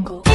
angle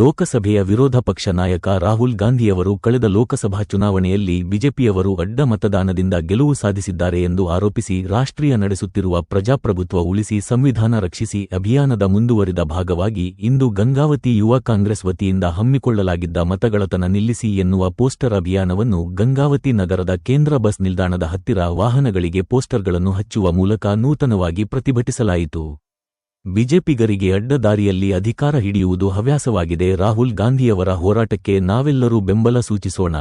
ಲೋಕಸಭೆಯ ವಿರೋಧ ಪಕ್ಷ ನಾಯಕ ರಾಹುಲ್ ಗಾಂಧಿಯವರು ಕಳೆದ ಲೋಕಸಭಾ ಚುನಾವಣೆಯಲ್ಲಿ ಬಿಜೆಪಿಯವರು ಅಡ್ಡ ಮತದಾನದಿಂದ ಗೆಲುವು ಸಾಧಿಸಿದ್ದಾರೆ ಎಂದು ಆರೋಪಿಸಿ ರಾಷ್ಟ್ರೀಯ ನಡೆಸುತ್ತಿರುವ ಪ್ರಜಾಪ್ರಭುತ್ವ ಉಳಿಸಿ ಸಂವಿಧಾನ ರಕ್ಷಿಸಿ ಅಭಿಯಾನದ ಮುಂದುವರಿದ ಭಾಗವಾಗಿ ಇಂದು ಗಂಗಾವತಿ ಯುವ ಕಾಂಗ್ರೆಸ್ ವತಿಯಿಂದ ಹಮ್ಮಿಕೊಳ್ಳಲಾಗಿದ್ದ ಮತಗಳತನ ನಿಲ್ಲಿಸಿ ಎನ್ನುವ ಪೋಸ್ಟರ್ ಅಭಿಯಾನವನ್ನು ಗಂಗಾವತಿ ನಗರದ ಕೇಂದ್ರ ಬಸ್ ನಿಲ್ದಾಣದ ಹತ್ತಿರ ವಾಹನಗಳಿಗೆ ಪೋಸ್ಟರ್ಗಳನ್ನು ಹಚ್ಚುವ ಮೂಲಕ ನೂತನವಾಗಿ ಪ್ರತಿಭಟಿಸಲಾಯಿತು. ಬಿಜೆಪಿಗರಿಗೆ ಅಡ್ಡದಾರಿಯಲ್ಲಿ ಅಧಿಕಾರ ಹಿಡಿಯುವುದು ಹವ್ಯಾಸವಾಗಿದೆ. ರಾಹುಲ್ ಗಾಂಧಿಯವರ ಹೋರಾಟಕ್ಕೆ ನಾವೆಲ್ಲರೂ ಬೆಂಬಲ ಸೂಚಿಸೋಣ.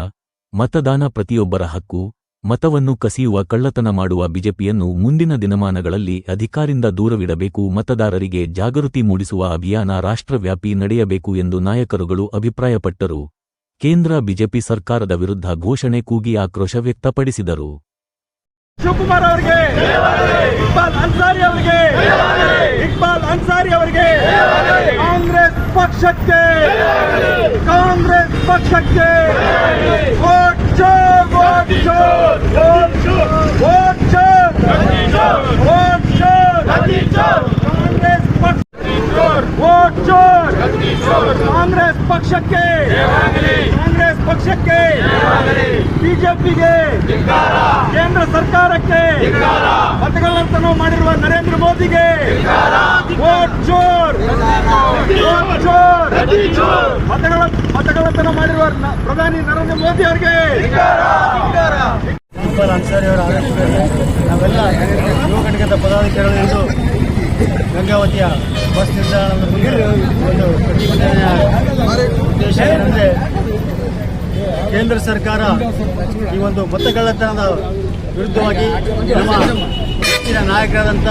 ಮತದಾನ ಪ್ರತಿಯೊಬ್ಬರ ಹಕ್ಕು. ಮತವನ್ನು ಕಸಿಯುವ ಕಳ್ಳತನ ಮಾಡುವ ಬಿಜೆಪಿಯನ್ನು ಮುಂದಿನ ದಿನಮಾನಗಳಲ್ಲಿ ಅಧಿಕಾರಿಂದ ದೂರವಿಡಬೇಕು. ಮತದಾರರಿಗೆ ಜಾಗೃತಿ ಮೂಡಿಸುವ ಅಭಿಯಾನ ರಾಷ್ಟ್ರವ್ಯಾಪಿ ನಡೆಯಬೇಕು ಎಂದು ನಾಯಕರುಗಳು ಅಭಿಪ್ರಾಯಪಟ್ಟರು. ಕೇಂದ್ರ ಬಿಜೆಪಿ ಸರ್ಕಾರದ ವಿರುದ್ಧ ಘೋಷಣೆ ಕೂಗಿ ಆಕ್ರೋಶ ವ್ಯಕ್ತಪಡಿಸಿದರು. ಶಿವಕುಮಾರ್ ಅವರಿಗೆ ಇಕ್ಬಾಲ್ ಅನ್ಸಾರಿ ಅವರಿಗೆ ಇಕ್ಬಾಲ್ ಅನ್ಸಾರಿ ಅವರಿಗೆ ಕಾಂಗ್ರೆಸ್ ಪಕ್ಷಕ್ಕೆ ಕಾಂಗ್ರೆಸ್ ಪಕ್ಷಕ್ಕೆ ವೋಟ್ ಚೋರ್ ವೋಟ್ ಚೋರ್ ವೋಟ್ ಚೋರ್ ವೋಟ್ ಚೋರ್ ವೋಟ್ ಚೋರ್ ಕಾಂಗ್ರೆಸ್ ಪಕ್ಷ ವೋಟ್ ಚೋರ್ ಕಾಂಗ್ರೆಸ್ ಪಕ್ಷಕ್ಕೆ ಕಾಂಗ್ರೆಸ್ ಪಕ್ಷಕ್ಕೆ, ಬಿಜೆಪಿಗೆ, ಕೇಂದ್ರ ಸರ್ಕಾರಕ್ಕೆ, ಮತಗಳಂತನೂ ಮಾಡಿರುವ ನರೇಂದ್ರ ಮೋದಿಗೆ ಚೋರ್ ಮತಗಳ, ಮತಗಳಂತನ ಮಾಡಿರುವ ಪ್ರಧಾನಿ ನರೇಂದ್ರ ಮೋದಿ ಅವರಿಗೆ. ಅನ್ಸಾರಿ ಅವರ ನಾವೆಲ್ಲ ಯುವ ಘಟಕದ ಪದಾಧಿಕಾರಿಗಳು ಇಂದು ಗಂಗಾವತಿಯ ಬಸ್ ನಿಲ್ದಾಣದ ಒಂದು ಪ್ರತಿಭಟನೆಯ ಉದ್ದೇಶ ಏನಂದರೆ ಕೇಂದ್ರ ಸರ್ಕಾರ ಈ ಒಂದು ಮತಗಳ್ಳತನದ ವಿರುದ್ಧವಾಗಿ ನಮ್ಮ ಹೆಚ್ಚಿನ ನಾಯಕರಾದಂಥ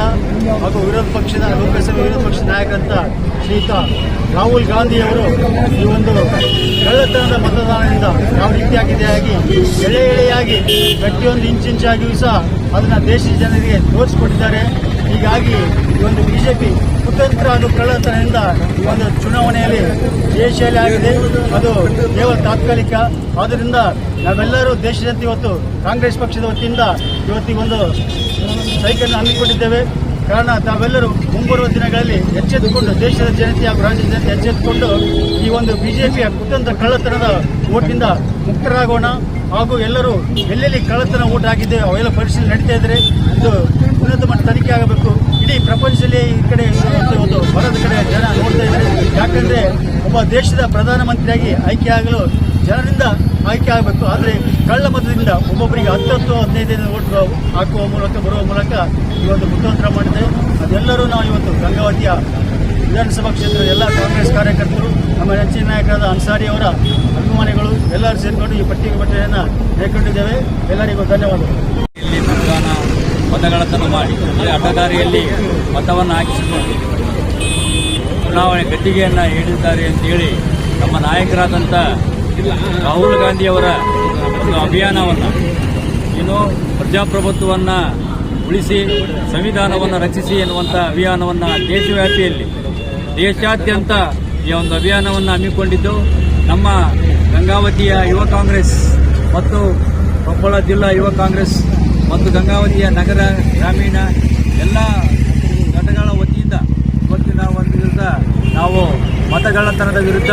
ಹಾಗೂ ವಿರೋಧ ಪಕ್ಷದ ಲೋಕಸಭೆ ವಿರೋಧ ಪಕ್ಷದ ನಾಯಕರಂತ ಶ್ರೀಯುತ ರಾಹುಲ್ ಗಾಂಧಿ ಅವರು ಈ ಒಂದು ಕಳ್ಳತನದ ಮತದಾನದಿಂದ ಯಾವ ರೀತಿಯಾಗಿದೆಯಾಗಿ ಎಳೆ ಎಳೆಯಾಗಿ ಪ್ರತಿಯೊಂದು ಇಂಚಿಂಚಾಗಿಯೂ ಸಹ ಅದನ್ನು ದೇಶದ ಜನರಿಗೆ ತೋರಿಸಿಕೊಟ್ಟಿದ್ದಾರೆ. ಹೀಗಾಗಿ ಈ ಒಂದು ಬಿಜೆಪಿ ಕುತಂತ್ರ ಅದು ಕಳ್ಳತನದಿಂದ ಈ ಒಂದು ಚುನಾವಣೆಯಲ್ಲಿ ದೇಶದಲ್ಲಿ ಆಗಿದೆ. ಅದು ಕೇವಲ ತಾತ್ಕಾಲಿಕ. ಆದ್ದರಿಂದ ನಾವೆಲ್ಲರೂ ದೇಶದಂತೆ ಇವತ್ತು ಕಾಂಗ್ರೆಸ್ ಪಕ್ಷದ ವತಿಯಿಂದ ಇವತ್ತಿಗೊಂದು ಸೈಕಲ್ ಹಮ್ಮಿಕೊಂಡಿದ್ದೇವೆ. ಕಾರಣ ತಾವೆಲ್ಲರೂ ಮುಂಬರುವ ದಿನಗಳಲ್ಲಿ ಎಚ್ಚೆತ್ತುಕೊಂಡು ದೇಶದ ಜನತೆ ಹಾಗೂ ರಾಜ್ಯದ ಜನತೆ ಎಚ್ಚೆತ್ತುಕೊಂಡು ಈ ಒಂದು ಬಿಜೆಪಿಯ ಕುತಂತ್ರ ಕಳ್ಳತನದ ಓಟಿಂದ ಮುಕ್ತರಾಗೋಣ. ಹಾಗೂ ಎಲ್ಲರೂ ಎಲ್ಲೆಲ್ಲಿ ಕಳ್ಳತನ ಓಟ್ ಆಗಿದೆ ಅವೆಲ್ಲ ಪರಿಶೀಲನೆ ನಡೀತಾ ಇದ್ರೆ ಇದು ಉನ್ನತ ಮಟ್ಟ ಪ್ರಪಂಚದಲ್ಲಿ ಈ ಕಡೆ ಇವತ್ತು ಹೊರದ ಕಡೆ ಜನ ನೋಡ್ತಾ ಇದ್ದಾರೆ. ಯಾಕಂದ್ರೆ ಒಬ್ಬ ದೇಶದ ಪ್ರಧಾನಮಂತ್ರಿಯಾಗಿ ಆಯ್ಕೆ ಆಗಲು ಜನರಿಂದ ಆಯ್ಕೆ ಆಗಬೇಕು. ಆದರೆ ಕಳ್ಳ ಮತದಿಂದ ಒಬ್ಬೊಬ್ಬರಿಗೆ ಹತ್ತು ಹತ್ತು ಹದಿನೈದು ಓಟ್ ಹಾಕುವ ಮೂಲಕ, ಬರುವ ಮೂಲಕ ಒಂದು ಕುತಂತ್ರ ಮಾಡಿದೆ ಅದೆಲ್ಲರೂ ನಾವು ಇವತ್ತು ಗಂಗಾವತಿಯ ವಿಧಾನಸಭಾ ಕ್ಷೇತ್ರದ ಎಲ್ಲ ಕಾಂಗ್ರೆಸ್ ಕಾರ್ಯಕರ್ತರು, ನಮ್ಮ ನೆಚ್ಚಿನ ನಾಯಕರಾದ ಅನ್ಸಾರಿ ಅವರ ಅಭಿಮಾನಿಗಳು ಎಲ್ಲರೂ ಸೇರಿಕೊಂಡು ಈ ಪಟ್ಟಿ ಬಟ್ಟೆಯನ್ನು ಕೈಕೊಂಡಿದ್ದೇವೆ ಎಲ್ಲರಿಗೂ ಧನ್ಯವಾದಗಳು. ಮತಗಳತನ ಮಾಡಿ ಅಂದರೆ ಅಡ್ಡದಾರಿಯಲ್ಲಿ ಮತವನ್ನು ಹಾಕಿಸಿಕೊಂಡು ಚುನಾವಣೆ ಗದ್ದಿಗೆಯನ್ನು ಹೇಳಿದ್ದಾರೆ ಅಂತೇಳಿ ನಮ್ಮ ನಾಯಕರಾದಂಥ ರಾಹುಲ್ ಗಾಂಧಿಯವರ ಒಂದು ಅಭಿಯಾನವನ್ನು ಏನು ಪ್ರಜಾಪ್ರಭುತ್ವವನ್ನು ಉಳಿಸಿ, ಸಂವಿಧಾನವನ್ನು ರಕ್ಷಿಸಿ ಎನ್ನುವಂಥ ಅಭಿಯಾನವನ್ನು ದೇಶವ್ಯಾಪಿಯಲ್ಲಿ, ದೇಶಾದ್ಯಂತ ಈ ಒಂದು ಅಭಿಯಾನವನ್ನು ಹಮ್ಮಿಕೊಂಡಿದ್ದು, ನಮ್ಮ ಗಂಗಾವತಿಯ ಯುವ ಕಾಂಗ್ರೆಸ್ ಮತ್ತು ಕೊಪ್ಪಳ ಜಿಲ್ಲಾ ಯುವ ಕಾಂಗ್ರೆಸ್ ಮತ್ತು ಗಂಗಾವತಿಯ ನಗರ, ಗ್ರಾಮೀಣ ಎಲ್ಲ ಘಟಕಗಳ ವತಿಯಿಂದ ಇವತ್ತಿನ ಒಂದು ದಿವಸ ನಾವು ಮತಗಳತನದ ವಿರುದ್ಧ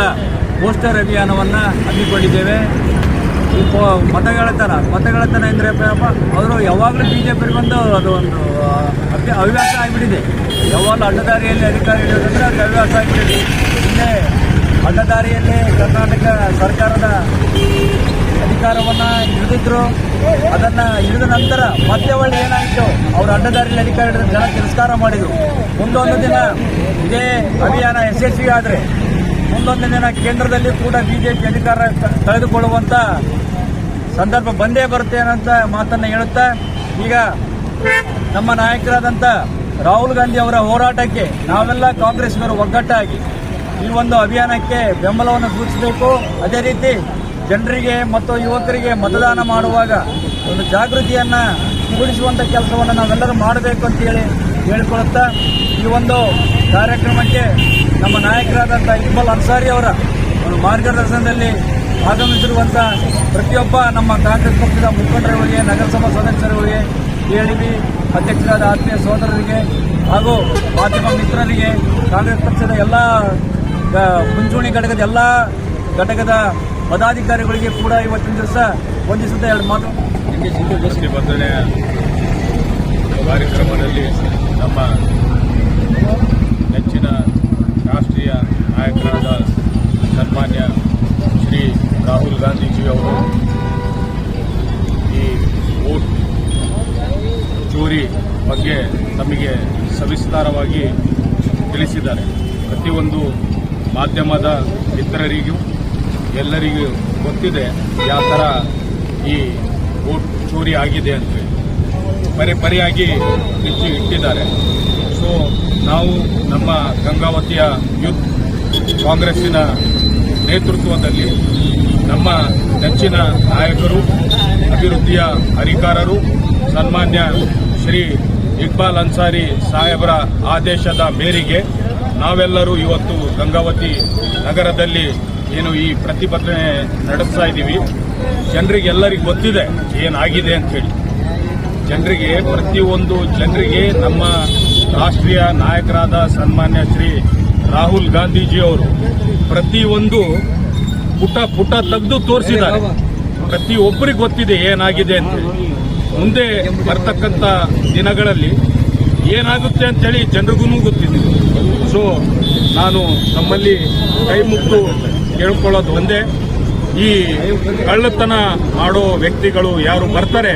ಪೋಸ್ಟರ್ ಅಭಿಯಾನವನ್ನು ಹಮ್ಮಿಕೊಂಡಿದ್ದೇವೆ. ಮತಗಳತನ ಮತಗಳತನ ಎಂದರೆ ಅವರು ಯಾವಾಗಲೂ ಬಿ ಜೆ ಪಿ ಬಂದು ಅದು ಒಂದು ಅಭ್ಯ- ಹವ್ಯಾಸ ಆಗಿಬಿಟ್ಟಿದೆ. ಯಾವಾಗಲೂ ಅಡ್ಡದಾರಿಯಲ್ಲಿ ಅಧಿಕಾರ ಇಡೋದಂದರೆ ಅದು ಹವ್ಯಾಸ ಆಗಿಬಿಟ್ಟಿದೆ. ಹಿಂದೆ ಅಡ್ಡದಾರಿಯಲ್ಲಿ ಕರ್ನಾಟಕ ಸರ್ಕಾರದ ಅಧಿಕಾರವನ್ನು ಹಿಡಿದಿದ್ರು. ಅದನ್ನು ಹಿಡಿದ ನಂತರ ಮತ್ತೆ ಒಳ್ಳೆ ಏನಾಯಿತು? ಅವರು ಅಡ್ಡದಾರಿಯಲ್ಲಿ ಅಧಿಕಾರ ಹಿಡಿದ ಜನ ತಿರಸ್ಕಾರ ಮಾಡಿದರು. ಮುಂದೊಂದು ದಿನ ಇದೇ ಅಭಿಯಾನ ಯಶಸ್ವಿ ಆದರೆ, ಮುಂದೊಂದು ದಿನ ಕೇಂದ್ರದಲ್ಲಿ ಕೂಡ ಬಿಜೆಪಿ ಅಧಿಕಾರ ಕಳೆದುಕೊಳ್ಳುವಂಥ ಸಂದರ್ಭ ಬಂದೇ ಬರುತ್ತೆ ಅನ್ನೋಂಥ ಮಾತನ್ನು ಹೇಳುತ್ತಾ, ಈಗ ನಮ್ಮ ನಾಯಕರಾದಂಥ ರಾಹುಲ್ ಗಾಂಧಿ ಅವರ ಹೋರಾಟಕ್ಕೆ ನಾವೆಲ್ಲ ಕಾಂಗ್ರೆಸ್ನವರು ಒಗ್ಗಟ್ಟಾಗಿ ಈ ಒಂದು ಅಭಿಯಾನಕ್ಕೆ ಬೆಂಬಲವನ್ನು ಸೂಚಿಸಬೇಕು. ಅದೇ ರೀತಿ ಜನರಿಗೆ ಮತ್ತು ಯುವಕರಿಗೆ ಮತದಾನ ಮಾಡುವಾಗ ಒಂದು ಜಾಗೃತಿಯನ್ನು ಮೂಡಿಸುವಂಥ ಕೆಲಸವನ್ನು ನಾವೆಲ್ಲರೂ ಮಾಡಬೇಕು ಅಂತೇಳಿ ಹೇಳಿಕೊಳ್ಳುತ್ತಾ ಈ ಒಂದು ಕಾರ್ಯಕ್ರಮಕ್ಕೆ ನಮ್ಮ ನಾಯಕರಾದಂಥ ಇಕ್ಬಲ್ ಅನ್ಸಾರಿ ಅವರ ಒಂದು ಮಾರ್ಗದರ್ಶನದಲ್ಲಿ ಆಗಮಿಸಿರುವಂಥ ಪ್ರತಿಯೊಬ್ಬ ನಮ್ಮ ಕಾಂಗ್ರೆಸ್ ಪಕ್ಷದ ಮುಖಂಡರುಗಳಿಗೆ ನಗರಸಭಾ ಸದಸ್ಯರುಗಳಿಗೆ ಎಡಿಬಿ ಅಧ್ಯಕ್ಷರಾದ ಆತ್ಮೀಯ ಸೋದರರಿಗೆ ಹಾಗೂ ಮಾಧ್ಯಮ ಮಿತ್ರರಿಗೆ ಕಾಂಗ್ರೆಸ್ ಪಕ್ಷದ ಎಲ್ಲ ಮುಂಚೂಣಿ ಘಟಕದ ಎಲ್ಲ ಘಟಕದ ಪದಾಧಿಕಾರಿಗಳಿಗೆ ಕೂಡ ಇವತ್ತಿನ ದಿವಸ ವಂದಿಸುತ್ತಾ ಎರಡು ಮಾತು. ಹಿಂದೂ ಬಂದರೆ ಕಾರ್ಯಕ್ರಮದಲ್ಲಿ ನಮ್ಮ ನೆಚ್ಚಿನ ರಾಷ್ಟ್ರೀಯ ನಾಯಕರಾದ ಸನ್ಮಾನ್ಯ ಶ್ರೀ ರಾಹುಲ್ ಗಾಂಧೀಜಿಯವರು ಈ ಓಟ್ ಚೋರಿ ಬಗ್ಗೆ ನಮಗೆ ಸವಿಸ್ತಾರವಾಗಿ ತಿಳಿಸಿದ್ದಾರೆ. ಪ್ರತಿಯೊಂದು ಮಾಧ್ಯಮದ ಮಿತ್ರರಿಗೂ ಎಲ್ಲರಿಗೂ ಗೊತ್ತಿದೆ ಯಾವ ಥರ ಈ ಓಟ್ ಚೋರಿ ಆಗಿದೆ ಅಂತ ಪರಿ ಪರಿಯಾಗಿ ಬಿಚ್ಚಿ ಇಟ್ಟಿದ್ದಾರೆ. ಸೊ ನಾವು ನಮ್ಮ ಗಂಗಾವತಿಯ ಯೂತ್ ಕಾಂಗ್ರೆಸ್ಸಿನ ನೇತೃತ್ವದಲ್ಲಿ ನಮ್ಮ ನೆಚ್ಚಿನ ನಾಯಕರು, ಅಭಿವೃದ್ಧಿಯ ಅಧಿಕಾರರು, ಸನ್ಮಾನ್ಯ ಶ್ರೀ ಇಕ್ಬಾಲ್ ಅನ್ಸಾರಿ ಸಾಹೇಬರ ಆದೇಶದ ಮೇರೆಗೆ ನಾವೆಲ್ಲರೂ ಇವತ್ತು ಗಂಗಾವತಿ ನಗರದಲ್ಲಿ ಏನು ಈ ಪ್ರತಿಭಟನೆ ನಡೆಸ್ತಾ ಇದ್ದೀವಿ. ಜನರಿಗೆ ಎಲ್ಲರಿಗೆ ಗೊತ್ತಿದೆ ಏನಾಗಿದೆ ಅಂತ ಹೇಳಿ. ಜನರಿಗೆ ಪ್ರತಿಯೊಂದು ಜನರಿಗೆ ನಮ್ಮ ರಾಷ್ಟ್ರೀಯ ನಾಯಕರಾದ ಸನ್ಮಾನ್ಯ ಶ್ರೀ ರಾಹುಲ್ ಗಾಂಧೀಜಿಯವರು ಪ್ರತಿಯೊಂದು ಪುಟ ಪುಟ ತೆಗೆದು ತೋರಿಸಿದ್ದಾರೆ. ಪ್ರತಿಯೊಬ್ಬರಿಗೆ ಗೊತ್ತಿದೆ ಏನಾಗಿದೆ ಅಂತ ಹೇಳಿ. ಮುಂದೆ ಬರ್ತಕ್ಕಂಥ ದಿನಗಳಲ್ಲಿ ಏನಾಗುತ್ತೆ ಅಂತೇಳಿ ಜನರಿಗೂ ಗೊತ್ತಿದೆ. ಸೊ ನಾನು ನಮ್ಮಲ್ಲಿ ಕೈ ಮುಕ್ತು ಕೇಳ್ಕೊಳ್ಳೋದು ಒಂದೇ. ಈ ಕಳ್ಳತನ ಮಾಡೋ ವ್ಯಕ್ತಿಗಳು ಯಾರು ಬರ್ತಾರೆ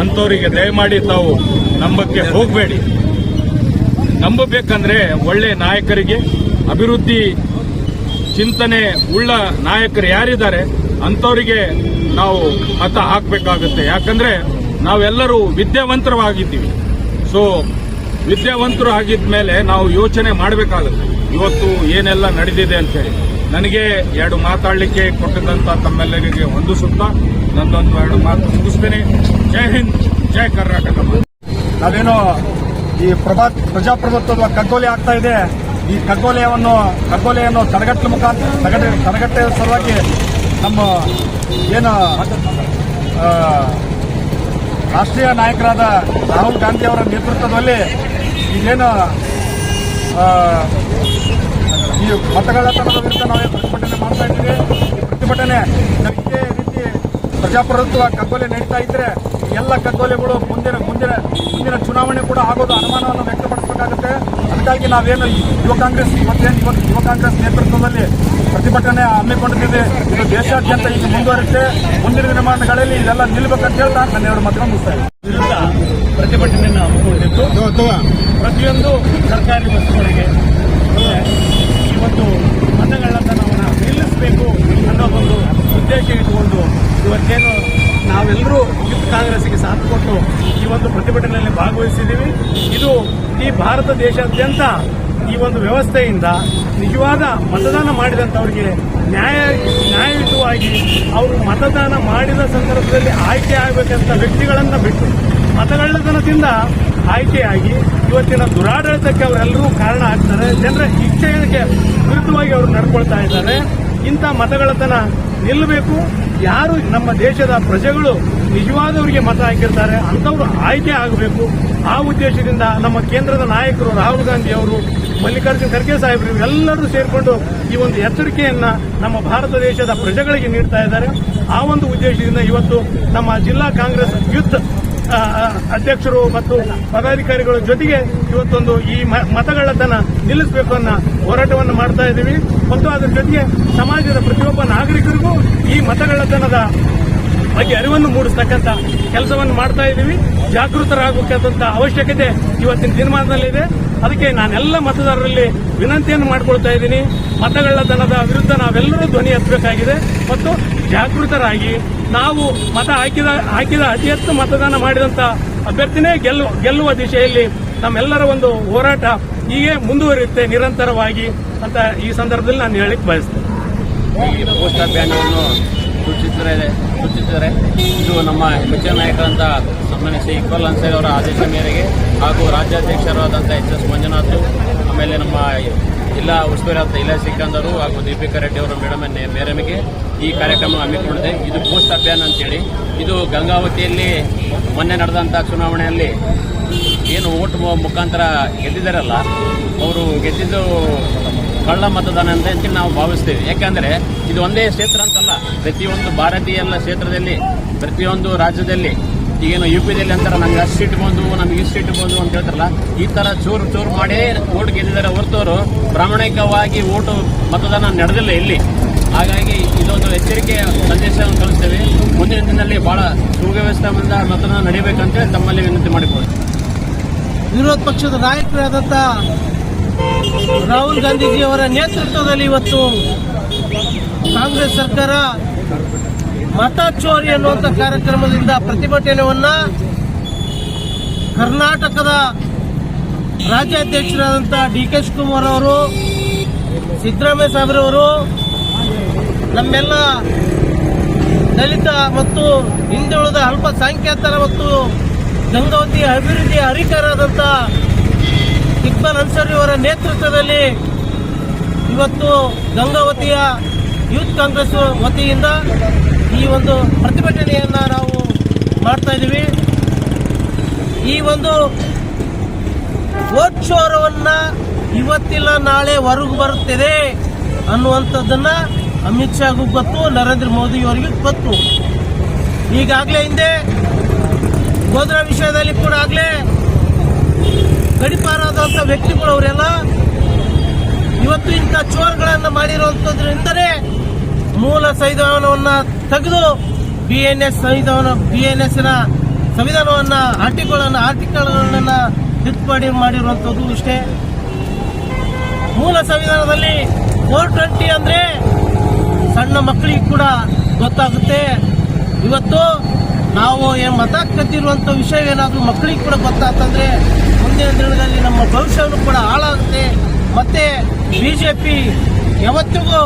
ಅಂಥವರಿಗೆ ದಯಮಾಡಿ ತಾವು ನಂಬಕ್ಕೆ ಹೋಗಬೇಡಿ. ನಂಬಬೇಕಂದ್ರೆ ಒಳ್ಳೆ ನಾಯಕರಿಗೆ, ಅಭಿವೃದ್ಧಿ ಚಿಂತನೆ ಉಳ್ಳ ನಾಯಕರು ಯಾರಿದ್ದಾರೆ ಅಂಥವರಿಗೆ ನಾವು ಮತ ಹಾಕಬೇಕಾಗುತ್ತೆ. ಯಾಕಂದ್ರೆ ನಾವೆಲ್ಲರೂ ವಿದ್ಯಾವಂತರವಾಗಿದ್ದೀವಿ. ಸೊ ವಿದ್ಯಾವಂತರು ಆಗಿದ್ಮೇಲೆ ನಾವು ಯೋಚನೆ ಮಾಡಬೇಕಾಗುತ್ತೆ. ಇವತ್ತು ಏನೆಲ್ಲ ನಡೆದಿದೆ ಅಂತೇಳಿ ನನಗೆ ಎರಡು ಮಾತಾಡಲಿಕ್ಕೆ ಕೊಟ್ಟಿದ್ದಂಥ ತಮ್ಮೆಲ್ಲರಿಗೆ ಸುತ್ತ, ನಂದೊಂದು ಎರಡು ಮಾತು ಮುಗಿಸ್ತೇನೆ. ಜೈ ಹಿಂದ್, ಜೈ ಕರ್ನಾಟಕ. ನಾವೇನು ಈ ಪ್ರಭಾ ಪ್ರಜಾಪ್ರಭುತ್ವದ ಕಗ್ಗೊಲೆ ಆಗ್ತಾ ಇದೆ. ಈ ಕಗ್ಗೊಲೆಯನ್ನು ಕಗ್ಗೊಲೆಯನ್ನು ತಡೆಗಟ್ಟಲು ಮುಖಾಂತರ ತಡೆಗಟ್ಟ ತಡೆಗಟ್ಟೆ ಸಲುವಾಗಿ ನಮ್ಮ ಏನು ರಾಷ್ಟ್ರೀಯ ನಾಯಕರಾದ ರಾಹುಲ್ ಗಾಂಧಿ ಅವರ ನೇತೃತ್ವದಲ್ಲಿ ಈಗೇನು ಈ ಮತಗಳ್ಳತನದ ವಿರುದ್ಧ ನಾವೇ ಪ್ರತಿಭಟನೆ ಮಾಡ್ತಾ ಇದ್ದೀವಿ. ಈ ಪ್ರತಿಭಟನೆ ಇದೇ ರೀತಿ ಪ್ರಜಾಪ್ರಭುತ್ವ ಕಗ್ಗೊಲೆ ನಡೀತಾ ಇದ್ರೆ ಎಲ್ಲ ಕಗ್ಗೊಲೆಗಳು ಮುಂದಿನ ಮುಂದಿನ ಮುಂದಿನ ಚುನಾವಣೆ ಕೂಡ ಆಗೋದು ಅನುಮಾನವನ್ನು ವ್ಯಕ್ತಪಡಿಸಬೇಕಾಗುತ್ತೆ. ಅದಕ್ಕಾಗಿ ನಾವೇನು ಯುವ ಕಾಂಗ್ರೆಸ್ ಇವತ್ತೇನು ಇವತ್ತು ಯುವ ಕಾಂಗ್ರೆಸ್ ನೇತೃತ್ವದಲ್ಲಿ ಪ್ರತಿಭಟನೆ ಹಮ್ಮಿಕೊಂಡಿದ್ದೀವಿ. ಇದು ದೇಶಾದ್ಯಂತ ಈಗ ಮುಂದುವರಿಯುತ್ತೆ. ಮುಂದಿನ ದಿನಮಾನಗಳಲ್ಲಿ ಇದೆಲ್ಲ ನಿಲ್ಬೇಕಂತ ಹೇಳ್ತಾ ನನ್ನ ಎರಡು ಮಾತ್ರ ಮುಗಿಸ್ತಾ. ವಿರುದ್ಧ ಪ್ರತಿಭಟನೆಯನ್ನು ಹಮ್ಮಿಕೊಂಡಿದ್ದು ಪ್ರತಿಯೊಂದು ಸರ್ಕಾರಿ ಬಸ್ಗಳಿಗೆ. ಇವತ್ತು ಮತಗಳ್ಳತನವನ್ನು ನಿಲ್ಲಿಸಬೇಕು ಅನ್ನೋ ಒಂದು ಉದ್ದೇಶ ಇಟ್ಟುಕೊಂಡು ಇವತ್ತೇನು ನಾವೆಲ್ಲರೂ ಕಾಂಗ್ರೆಸ್ಗೆ ಸಾಥ್ ಕೊಟ್ಟು ಈ ಒಂದು ಪ್ರತಿಭಟನೆಯಲ್ಲಿ ಭಾಗವಹಿಸಿದ್ದೀವಿ. ಇದು ಈ ಭಾರತ ದೇಶಾದ್ಯಂತ ಈ ಒಂದು ವ್ಯವಸ್ಥೆಯಿಂದ ನಿಜವಾದ ಮತದಾನ ಮಾಡಿದಂಥವ್ರಿಗೆ ನ್ಯಾಯ, ನ್ಯಾಯಯುತವಾಗಿ ಅವರು ಮತದಾನ ಮಾಡಿದ ಸಂದರ್ಭದಲ್ಲಿ ಆಯ್ಕೆ ಆಗಬೇಕಂತ ವ್ಯಕ್ತಿಗಳನ್ನು ಬಿಟ್ಟು ಮತಗಳ್ಳತನದಿಂದ ಆಯ್ಕೆಯಾಗಿ ಇವತ್ತಿನ ದುರಾಡಳಿತಕ್ಕೆ ಅವರೆಲ್ಲರೂ ಕಾರಣ ಆಗ್ತಾರೆ. ಜನರ ಇಚ್ಛೆಗೆ ವಿರುದ್ಧವಾಗಿ ಅವರು ನಡ್ಕೊಳ್ತಾ ಇದ್ದಾರೆ. ಇಂಥ ಮತಗಳತನ ನಿಲ್ಲಬೇಕು. ಯಾರು ನಮ್ಮ ದೇಶದ ಪ್ರಜೆಗಳು ನಿಜವಾದವರಿಗೆ ಮತ ಹಾಕಿರ್ತಾರೆ ಅಂಥವ್ರು ಆಯ್ಕೆ ಆಗಬೇಕು. ಆ ಉದ್ದೇಶದಿಂದ ನಮ್ಮ ಕೇಂದ್ರದ ನಾಯಕರು ರಾಹುಲ್ ಗಾಂಧಿ ಅವರು ಮಲ್ಲಿಕಾರ್ಜುನ್ ಖರ್ಗೆ ಸಾಹೇಬರು ಎಲ್ಲರೂ ಸೇರಿಕೊಂಡು ಈ ಒಂದು ಎಚ್ಚರಿಕೆಯನ್ನ ನಮ್ಮ ಭಾರತ ದೇಶದ ಪ್ರಜೆಗಳಿಗೆ ನೀಡ್ತಾ ಇದ್ದಾರೆ. ಆ ಒಂದು ಉದ್ದೇಶದಿಂದ ಇವತ್ತು ನಮ್ಮ ಜಿಲ್ಲಾ ಕಾಂಗ್ರೆಸ್ ಆ, ಅಧ್ಯಕ್ಷರು ಮತ್ತು ಪದಾಧಿಕಾರಿಗಳ ಜೊತೆಗೆ ಇವತ್ತೊಂದು ಈ ಮತಗಳತನ ನಿಲ್ಲಿಸಬೇಕು ಅನ್ನೋ ಹೋರಾಟವನ್ನು ಮಾಡ್ತಾ ಇದ್ದೀವಿ. ಮತ್ತು ಅದರ ಜೊತೆಗೆ ಸಮಾಜದ ಪ್ರತಿಯೊಬ್ಬ ನಾಗರಿಕರಿಗೂ ಈ ಮತಗಳತನದ ಬಗ್ಗೆ ಅರಿವನ್ನು ಮೂಡಿಸ್ತಕ್ಕಂಥ ಕೆಲಸವನ್ನು ಮಾಡ್ತಾ ಇದ್ದೀವಿ. ಜಾಗೃತರಾಗಬೇಕಾದಂತಹ ಅವಶ್ಯಕತೆ ಇವತ್ತಿನ ದಿನಮಾನದಲ್ಲಿದೆ. ಅದಕ್ಕೆ ನಾನೆಲ್ಲ ಮತದಾರರಲ್ಲಿ ವಿನಂತಿಯನ್ನು ಮಾಡಿಕೊಳ್ತಾ ಇದ್ದೀನಿ. ಮತಗಳ್ಳತನದ ವಿರುದ್ಧ ನಾವೆಲ್ಲರೂ ಧ್ವನಿ ಎತ್ತಬೇಕಾಗಿದೆ. ಮತ್ತು ಜಾಗೃತರಾಗಿ ನಾವು ಮತ ಹಾಕಿದ ಹಾಕಿದ ಅತಿ ಹೆಚ್ಚು ಮತದಾನ ಮಾಡಿದಂತ ಅಭ್ಯರ್ಥಿನೇ ಗೆಲ್ಲು ಗೆಲ್ಲುವ ದಿಶೆಯಲ್ಲಿ ನಮ್ಮೆಲ್ಲರ ಒಂದು ಹೋರಾಟ ಹೀಗೆ ಮುಂದುವರಿಯುತ್ತೆ ನಿರಂತರವಾಗಿ ಅಂತ ಈ ಸಂದರ್ಭದಲ್ಲಿ ನಾನು ಹೇಳಿಕ್ ಬಯಸ್ತೇನೆ. ಈ ಪೋಸ್ಟರ್ ಬ್ಯಾನರ್ನ್ನು ಸೂಚಿಸಿದರೆ ಸೂಚಿಸಿದರೆ ಇದು ನಮ್ಮ ಮುಚ್ಚ ನಾಯಕರಂತ ಸನ್ಮಾನ್ಯ ಶ್ರೀ ಇಕ್ಬಾಲ್ ಅನ್ಸೈ ಅವರ ಆದೇಶ ಮೇರೆಗೆ ಹಾಗೂ ರಾಜ್ಯಾಧ್ಯಕ್ಷರಾದಂಥ ಎಚ್ ಎಸ್ ಮಂಜುನಾಥ್ ಆಮೇಲೆ ನಮ್ಮ ಜಿಲ್ಲಾ ಉಸ್ತುವಾರಿ ಆದ ಸಿಕ್ಕಂದರು ಹಾಗೂ ದೀಪಿಕಾ ರೆಡ್ಡಿ ಅವರ ಮೇಡಮ್ ಮೇರಮಿಗೆ ಈ ಕಾರ್ಯಕ್ರಮ ಹಮ್ಮಿಕೊಂಡಿದೆ. ಇದು ಪೋಸ್ಟ್ ಅಭಿಯಾನ ಅಂತೇಳಿ. ಇದು ಗಂಗಾವತಿಯಲ್ಲಿ ಮೊನ್ನೆ ನಡೆದಂಥ ಚುನಾವಣೆಯಲ್ಲಿ ಏನು ಓಟ್ ಮುಖಾಂತರ ಗೆದ್ದಿದ್ದಾರಲ್ಲ, ಅವರು ಗೆದ್ದಿದ್ದು ಕಳ್ಳ ಮತದಾನ ಅಂತ ಹೇಳಿ ನಾವು ಭಾವಿಸ್ತೇವೆ. ಯಾಕೆಂದರೆ ಇದು ಒಂದೇ ಕ್ಷೇತ್ರ ಅಂತಲ್ಲ, ಪ್ರತಿಯೊಂದು ಭಾರತೀಯ ಎಲ್ಲ ಕ್ಷೇತ್ರದಲ್ಲಿ, ಪ್ರತಿಯೊಂದು ರಾಜ್ಯದಲ್ಲಿ ಈಗೇನು ಯು ಪಿದಲ್ಲಿ ಅಂತಾರೆ ನಮ್ಗೆ ಅಷ್ಟು ಸೀಟ್ ಬಂದು ನಮ್ಗೆ ಇಷ್ಟು ಸೀಟ್ ಬಂದು ಅಂತ ಹೇಳ್ತಾರಲ್ಲ, ಈ ಥರ ಚೂರು ಚೂರು ಮಾಡೇ ಓಟ್ ಗೆದ್ದಿದ್ದಾರೆ ಹೊರತವರು. ಪ್ರಾಮಾಣಿಕವಾಗಿ ಓಟು ಮತದಾನ ನಡೆದಿಲ್ಲ ಇಲ್ಲಿ. ಹಾಗಾಗಿ ಇದೊಂದು ಎಚ್ಚರಿಕೆ ಸಂದೇಶವನ್ನು ಕಳಿಸ್ತೇವೆ. ಮುಂದಿನ ದಿನದಲ್ಲಿ ಬಹಳ ಸುವ್ಯವಸ್ಥೆಯಿಂದ ಮತದಾನ ನಡೀಬೇಕಂತ ತಮ್ಮಲ್ಲಿ ವಿನಂತಿ ಮಾಡಿಕೊಳ್ಳಿ. ವಿರೋಧ ಪಕ್ಷದ ನಾಯಕರಾದಂಥ ರಾಹುಲ್ ಗಾಂಧೀಜಿಯವರ ನೇತೃತ್ವದಲ್ಲಿ ಇವತ್ತು ಕಾಂಗ್ರೆಸ್ ಸರ್ಕಾರ ಮತ ಚೋರಿ ಅನ್ನುವಂಥ ಕಾರ್ಯಕ್ರಮದಿಂದ ಪ್ರತಿಭಟನೆಯನ್ನ ಕರ್ನಾಟಕದ ರಾಜ್ಯಾಧ್ಯಕ್ಷರಾದಂಥ ಡಿ ಕೆ ಶಿವಕುಮಾರ್ ಅವರು, ಸಿದ್ದರಾಮಯ್ಯ ಸಾಹೇಬ್ರವರು ನಮ್ಮೆಲ್ಲ ದಲಿತ ಮತ್ತು ಹಿಂದುಳಿದ ಅಲ್ಪಸಂಖ್ಯಾತರ ಮತ್ತು ಗಂಗಾವತಿ ಅಭಿವೃದ್ಧಿ ಹರಿಕರಾದಂಥ ಇಕ್ಬಾಲ್ ಅನ್ಸರಿ ಅವರ ನೇತೃತ್ವದಲ್ಲಿ ಇವತ್ತು ಗಂಗಾವತಿಯ ಯೂತ್ ಕಾಂಗ್ರೆಸ್ ವತಿಯಿಂದ ಈ ಒಂದು ಪ್ರತಿಭಟನೆಯನ್ನ ನಾವು ಮಾಡ್ತಾ ಇದ್ದೀವಿ. ಈ ಒಂದು ವೋಟ್ ಇವತ್ತಿಲ್ಲ, ನಾಳೆ ಹೊರಗು ಬರುತ್ತಿದೆ ಅನ್ನುವಂಥದ್ದನ್ನ ಅಮಿತ್ ಶಾಗೂ ಗೊತ್ತು, ನರೇಂದ್ರ ಮೋದಿ ಅವರಿಗೂ ಗೊತ್ತು. ಈಗಾಗಲೇ ಹಿಂದೆ ಗೋದ್ರಾ ವಿಷಯದಲ್ಲಿ ಕೂಡ ಆಗಲೇ ಗಡಿಪಾರಾದಂಥ ವ್ಯಕ್ತಿಗಳು ಅವರೆಲ್ಲ ಇವತ್ತು ಇಂಥ ಚೋರ್ಗಳನ್ನು ಮಾಡಿರುವಂಥದ್ರಿಂದಲೇ ಮೂಲ ಸಂವಿಧಾನವನ್ನು ತೆಗೆದು ಬಿ ಎನ್ ಎಸ್ ಸಂವಿಧಾನ ಬಿ ಎನ್ ಎಸ್ನ ಸಂವಿಧಾನವನ್ನು ಆರ್ಟಿಕಲ್ಗಳನ್ನು ಆರ್ಟಿಕಲ್ಗಳನ್ನ ತಿದ್ದುಪಡಿ ಮಾಡಿರುವಂಥದ್ದು ಇಷ್ಟೇ. ಮೂಲ ಸಂವಿಧಾನದಲ್ಲಿ ಫೋರ್ ಟ್ವೆಂಟಿ ಅಂದ್ರೆ ಸಣ್ಣ ಮಕ್ಕಳಿಗೆ ಕೂಡ ಗೊತ್ತಾಗುತ್ತೆ. ಇವತ್ತು ನಾವು ಏನು ಮತ ಕತ್ತಿರುವಂತ ವಿಷಯ ಏನಾದರೂ ಮಕ್ಕಳಿಗೆ ಕೂಡ ಗೊತ್ತಾಗ್ತಂದ್ರೆ ಮುಂದಿನ ದಿನದಲ್ಲಿ ನಮ್ಮ ಭವಿಷ್ಯವನ್ನು ಕೂಡ ಹಾಳಾಗುತ್ತೆ. ಮತ್ತೆ ಬಿಜೆಪಿ ಯಾವತ್ತಿಗೂ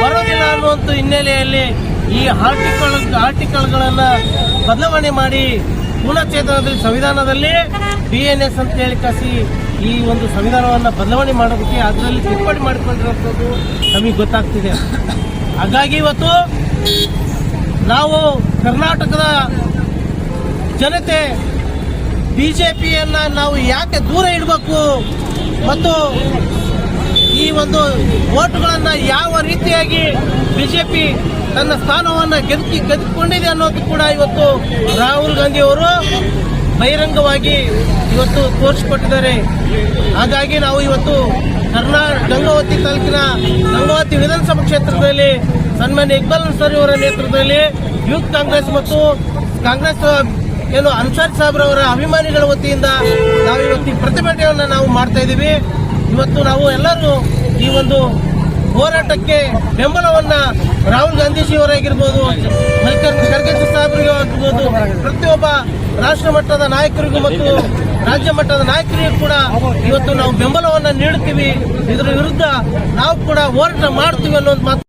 ಬರೋದಿಲ್ಲ ಅನ್ನುವಂಥ ಹಿನ್ನೆಲೆಯಲ್ಲಿ ಈ ಆರ್ಟಿಕಲ್ ಆರ್ಟಿಕಲ್ಗಳನ್ನ ಬದಲಾವಣೆ ಮಾಡಿ ಪುನಶ್ಚೇತನದಲ್ಲಿ ಸಂವಿಧಾನದಲ್ಲಿ ಬಿ ಎನ್ ಎಸ್ ಅಂತ ಹೇಳಿ ಕಸಿ ಈ ಒಂದು ಸಂವಿಧಾನವನ್ನು ಬದಲಾವಣೆ ಮಾಡೋದಕ್ಕೆ ಅದರಲ್ಲಿ ತಿದ್ದುಪಡಿ ಮಾಡಿಕೊಂಡಿರುವಂಥದ್ದು ನಮಗೆ ಗೊತ್ತಾಗ್ತಿದೆ. ಹಾಗಾಗಿ ಇವತ್ತು ನಾವು ಕರ್ನಾಟಕದ ಜನತೆ ಬಿಜೆಪಿಯನ್ನ ನಾವು ಯಾಕೆ ದೂರ ಇಡಬೇಕು ಮತ್ತು ಈ ಒಂದು ಓಟ್ಗಳನ್ನು ಯಾವ ರೀತಿಯಾಗಿ ಬಿಜೆಪಿ ತನ್ನ ಸ್ಥಾನವನ್ನು ಗೆದ್ದು ಗೆದ್ದುಕೊಂಡಿದೆ ಅನ್ನೋದು ಕೂಡ ಇವತ್ತು ರಾಹುಲ್ ಗಾಂಧಿ ಅವರು ಬಹಿರಂಗವಾಗಿ ಇವತ್ತು ತೋರಿಸಿಕೊಟ್ಟಿದ್ದಾರೆ. ಹಾಗಾಗಿ ನಾವು ಇವತ್ತು ಕರ್ನಾ ಗಂಗಾವತಿ ತಾಲೂಕಿನ ಗಂಗಾವತಿ ವಿಧಾನಸಭಾ ಕ್ಷೇತ್ರದಲ್ಲಿ ಸನ್ಮಾನ್ಯ ಇಕ್ಬಾಲ್ ಅನ್ಸಾರಿ ಅವರ ನೇತೃತ್ವದಲ್ಲಿ ಯೂತ್ ಕಾಂಗ್ರೆಸ್ ಮತ್ತು ಕಾಂಗ್ರೆಸ್ ಏನು ಅನ್ಸಾರಿ ಸಾಹೇಬ್ರವರ ಅಭಿಮಾನಿಗಳ ವತಿಯಿಂದ ನಾವು ಇವತ್ತು ಪ್ರತಿಭಟನೆಯನ್ನು ನಾವು ಮಾಡ್ತಾ ಇದ್ದೀವಿ. ಇವತ್ತು ನಾವು ಎಲ್ಲರೂ ಈ ಒಂದು ಹೋರಾಟಕ್ಕೆ ಬೆಂಬಲವನ್ನ ರಾಹುಲ್ ಗಾಂಧೀಜಿಯವರಾಗಿರ್ಬೋದು ಖರ್ಗೆ ಸಾಹೇಬರಿಗೆ ಆಗಿರ್ಬೋದು ಪ್ರತಿಯೊಬ್ಬ ರಾಷ್ಟ್ರ ಮಟ್ಟದ ನಾಯಕರಿಗೂ ಮತ್ತು ರಾಜ್ಯ ಮಟ್ಟದ ನಾಯಕರಿಗೂ ಕೂಡ ಇವತ್ತು ನಾವು ಬೆಂಬಲವನ್ನ ನೀಡುತ್ತೀವಿ. ಇದರ ವಿರುದ್ಧ ನಾವು ಕೂಡ ಹೋರಾಟ ಮಾಡ್ತೀವಿ ಅನ್ನೋದು ಮಾತು